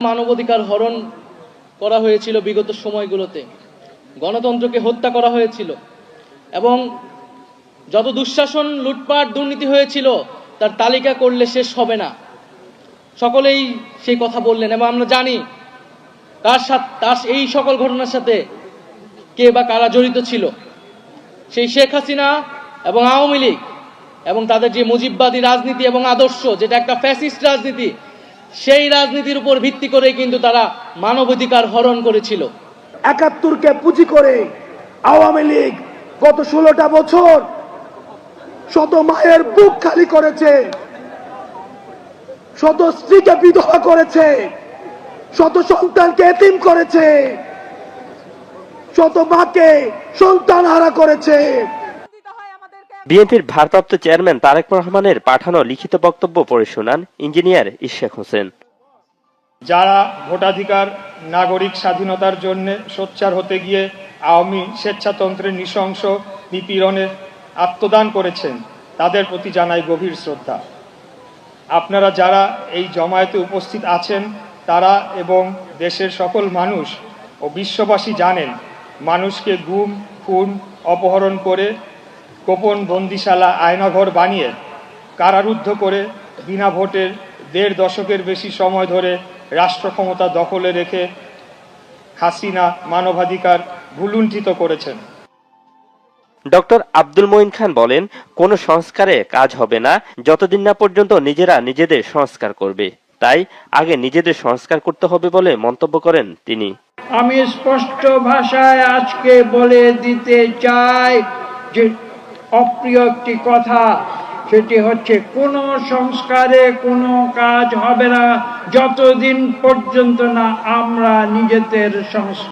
মানবাধিকার হরণ করা হয়েছিল বিগত সময়গুলোতে। গণতন্ত্রকে হত্যা করা হয়েছিল এবং যত দুঃশাসন, লুটপাট, দুর্নীতি হয়েছিল, তার তালিকা করলে শেষ হবে না। সকলেই সেই কথা বললেন এবং আমরা জানি তার সাথে, তার এই সকল ঘটনার সাথে কে বা কারা জড়িত ছিল। সেই শেখ হাসিনা এবং আওয়ামী লীগ এবং তাদের যে মুজিববাদী রাজনীতি এবং আদর্শ, যেটা একটা ফ্যাসিস্ট রাজনীতি সেই রাজনীতির উপর ভিত্তি করে কিন্তু তারা মানবাধিকার হরণ করেছিল। একাত্তরকে পুঁজি করে আওয়ামী লীগ গত ষোলোটা বছর শত মায়ের বুক খালি করেছে, শত স্ত্রীকে বিধবা করেছে, শত সন্তানকে এতিম করেছে, শত মাকে সন্তান হারা করেছে। বিএনপির ভারপ্রাপ্ত চেয়ারম্যান তারেক রহমানের পাঠানো লিখিত বক্তব্য পড়ে শোনান ইঞ্জিনিয়ার ইশাক হোসেন। যারা ভোটাধিকার, নাগরিক স্বাধীনতার জন্য সোচ্চার হতে গিয়ে আওয়ামী স্বেচ্ছাতন্ত্রের নৃশংস নিপীড়নে আত্মদান করেছেন, তাদের প্রতি জানাই গভীর শ্রদ্ধা। আপনারা যারা এই জমায়েতে উপস্থিত আছেন, তারা এবং দেশের সকল মানুষ ও বিশ্ববাসী জানেন, মানুষকে গুম, খুন, অপহরণ করে গোপন বন্দিশালা আয়নাঘর বানিয়ে কারারুদ্ধ করে বিনা ভোটের দেড় দশকের বেশি সময় ধরে রাষ্ট্র ক্ষমতা দখলে রেখে হাসিনা মানবাধিকার ভুলুণ্ঠিত করেছেন। ডক্টর আব্দুল মঈন খান বলেন কোনো সংস্কারে কাজ হবে না যতদিন না পর্যন্ত নিজেরা নিজেদের সংস্কার করবে। তাই আগে নিজেদের সংস্কার করতে হবে বলে মন্তব্য করেন তিনি। আমি স্পষ্ট ভাষায় আজকে বলে দিতে চাই যে অপ্রিয় একটি কথা, সেটি হচ্ছে কোনো সংস্কারে কোনো কাজ হবে না, যতদিন পর্যন্ত না আমরা নিজেদের সংস্কার